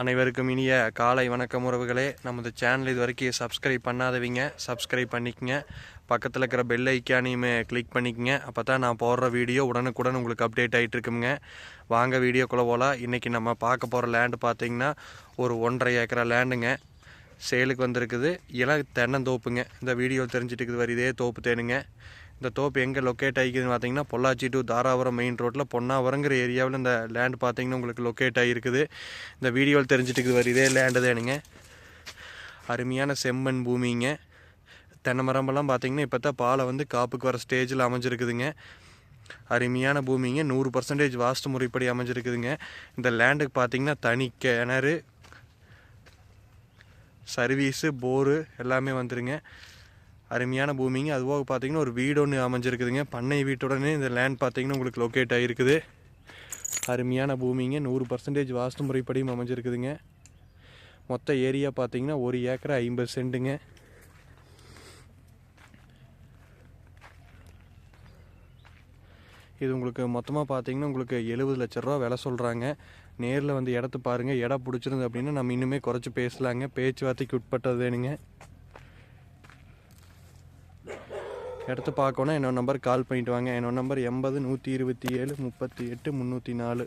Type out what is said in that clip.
அனைவருக்கும் இனிய காலை வணக்கம் உறவுகளே. நமது சேனல் இது வரைக்கும் சப்ஸ்கிரைப் பண்ணாதவங்க. சப்ஸ்கிரைப் பண்ணிக்கங்க. பக்கத்தில் இருக்கிற பெல் ஐக்கானையுமே கிளிக் பண்ணிக்கங்க. அப்போ தான் நான் போடுற வீடியோ உடனுக்குடன் உங்களுக்கு அப்டேட் ஆகிட்டு இருக்குங்க. வாங்க வீடியோக்குள்ளே போகலாம் இன்றைக்கி நம்ம பார்க்க போகிற லேண்டு பார்த்தீங்கன்னா ஒரு ஒன்றரை ஏக்கரா லேண்டுங்க சேலுக்கு வந்திருக்குது. இளம் தென்னந்தோப்புங்க. இந்த வீடியோ தெரிஞ்சுட்டு இருக்குது வர இதே தோப்பு தேனுங்க. இந்த தோப்பு எங்கே லொக்கேட் ஆகிக்குதுன்னு பார்த்தீங்கன்னா பொள்ளாச்சி டு தாராபுரம் மெயின் ரோட்டில் பொன்னாவரங்கிற ஏரியாவில் இந்த லேண்ட் பார்த்தீங்கன்னா உங்களுக்கு லொக்கேட் ஆகிருக்குது. இந்த வீடியோவில் தெரிஞ்சுட்டு இருக்குது வர இதே லேண்டு தானுங்க அருமையான செம்மண் பூமிங்க தென்னை மரமெல்லாம் பார்த்தீங்கன்னா இப்போ தான் பாலை வந்து காப்புக்கு வர ஸ்டேஜில் அமைஞ்சிருக்குதுங்க. அருமையான பூமிங்க நூறு பர்சன்டேஜ் வாஸ்து முறைப்படி அமைஞ்சிருக்குதுங்க. இந்த லேண்டுக்கு பார்த்தீங்கன்னா தனி கிணறு சர்வீஸு போரு எல்லாமே வந்துருங்க. அருமையான பூமிங்க. அதுவாக பார்த்தீங்கன்னா ஒரு வீடு ஒன்று அமைஞ்சிருக்குதுங்க. பண்ணை வீட்டுடனே இந்த லேண்ட் பார்த்தீங்கன்னா உங்களுக்கு லொக்கேட் ஆகிருக்குது அருமையான பூமிங்க. நூறு பர்சன்டேஜ் வாஸ்து முறைப்படியும் அமைஞ்சிருக்குதுங்க. மொத்த ஏரியா பார்த்தீங்கன்னா ஒரு ஏக்கர் ஐம்பது சென்ட்டுங்க இது உங்களுக்கு மொத்தமாக பார்த்தீங்கன்னா உங்களுக்கு எழுபது லட்ச ரூபா விலை சொல்கிறாங்க நேரில் வந்து இடத்த பாருங்கள் இடம் பிடிச்சிருந்து அப்படின்னா நம்ம இன்னுமே குறைச்சி பேசலாங்க. பேச்சுவார்த்தைக்கு உட்பட்டது வேணுங்க இடத்த பார்க்கணும் என்னோட நம்பர் கால் பண்ணிட்டு வாங்க. என்னோட நம்பர் எண்பது நூற்றி இருபத்தி ஏழு முப்பத்தி எட்டு முந்நூற்றி நாலு.